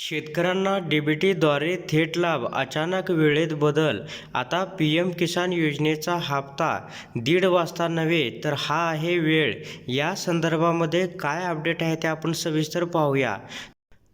शेतकऱ्यांना डीबीटीद्वारे थेट लाभ अचानक वेळेत बदल. आता पी एम किसान योजनेचा हप्ता दीड वाजता नव्हे तर हा आहे वेळ. या संदर्भामध्ये काय अपडेट आहे ते आपण सविस्तर पाहूया.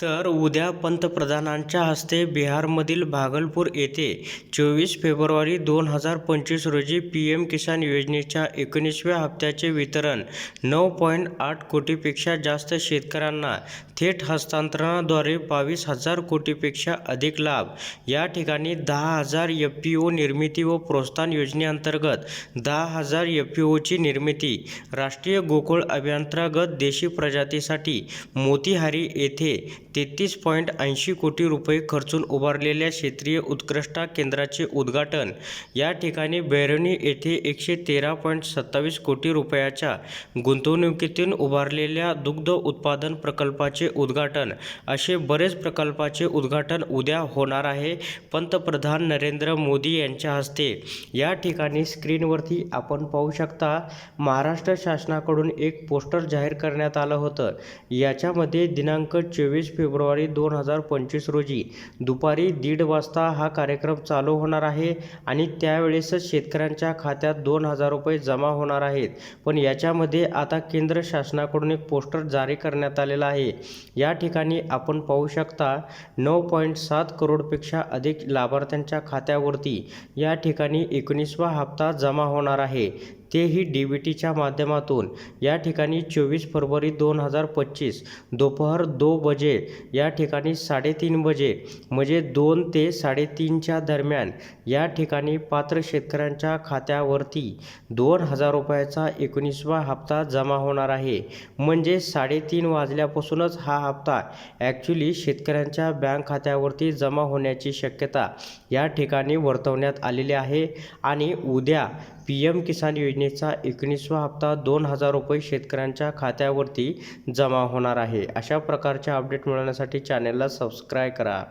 तर उद्या पंतप्रधानांच्या हस्ते बिहारमधील भागलपूर येथे चोवीस फेब्रुवारी दोन हजार पंचवीस रोजी पी एम किसान योजनेच्या एकोणीसव्या हप्त्याचे वितरण नऊ पॉईंट आठ कोटीपेक्षा जास्त शेतकऱ्यांना थेट हस्तांतरणाद्वारे बावीस हजार कोटीपेक्षा अधिक लाभ या ठिकाणी दहा हजार एफ पी ओ निर्मिती व प्रोत्साहन योजनेअंतर्गत दहा हजार एफ पी ओची निर्मिती राष्ट्रीय गोकुळ अभियांतर्गत देशी प्रजातीसाठी मोतीहारी येथे तेहतीस पॉईंट ऐंशी कोटी रुपये खर्चून उभारलेल्या क्षेत्रीय उत्कृष्टता केंद्राचे उद्घाटन. या ठिकाणी बैरवणी येथे एकशे तेरा पॉईंट सत्तावीस कोटी रुपयाच्या गुंतवणुकीतून उभारलेल्या दुग्ध उत्पादन प्रकल्पाचे उद्घाटन. असे बरेच प्रकल्पाचे उद्घाटन उद्या होणार आहे पंतप्रधान नरेंद्र मोदी यांच्या हस्ते. या ठिकाणी स्क्रीनवरती आपण पाहू शकता महाराष्ट्र शासनाकडून एक पोस्टर जाहीर करण्यात आलं होतं. याच्यामध्ये दिनांक चोवीस फेब्रुवारी फेब्रुवारी दोन हजार पंचवीस रोजी. दुपारी दीड वाजता हा कार्यक्रम चालू होणार आहे आणि त्यावेळेसच शेतकऱ्यांच्या खात्यात दोन हजार रुपये जमा होणार आहेत. पण याच्यामध्ये आता केंद्र शासनाकडून एक पोस्टर जारी करण्यात आलेला आहे. या ठिकाणी आपण पाहू शकता नऊ पॉईंट सात करोडपेक्षा अधिक लाभार्थ्यांच्या खात्यावरती या ठिकाणी एकोणीसवा हप्ता जमा होणार आहे. तेही डी बी टीच्या माध्यमातून या ठिकाणी चोवीस फरवरी दोन हजार पच्चीस दोपहर दो बजे या ठिकाणी साडेतीन बजे म्हणजे दोन ते साडेतीनच्या दरम्यान या ठिकाणी पात्र शेतकऱ्यांच्या खात्यावरती दोन हजार रुपयाचा एकोणीसवा हप्ता जमा होणार आहे. म्हणजे साडेतीन वाजल्यापासूनच हा हप्ता ॲक्च्युली शेतकऱ्यांच्या बँक खात्यावरती जमा होण्याची शक्यता या ठिकाणी वर्तवण्यात आलेली आहे. आणि उद्या पी एम किसान योजने योजनेचा एकोणीसवा हप्ता दोन हजार रुपये शेतकऱ्यांच्या खात्यावरती जमा होणार आहे. अशा प्रकारचे अपडेट मिळवण्यासाठी चॅनेलला सबस्क्राईब करा.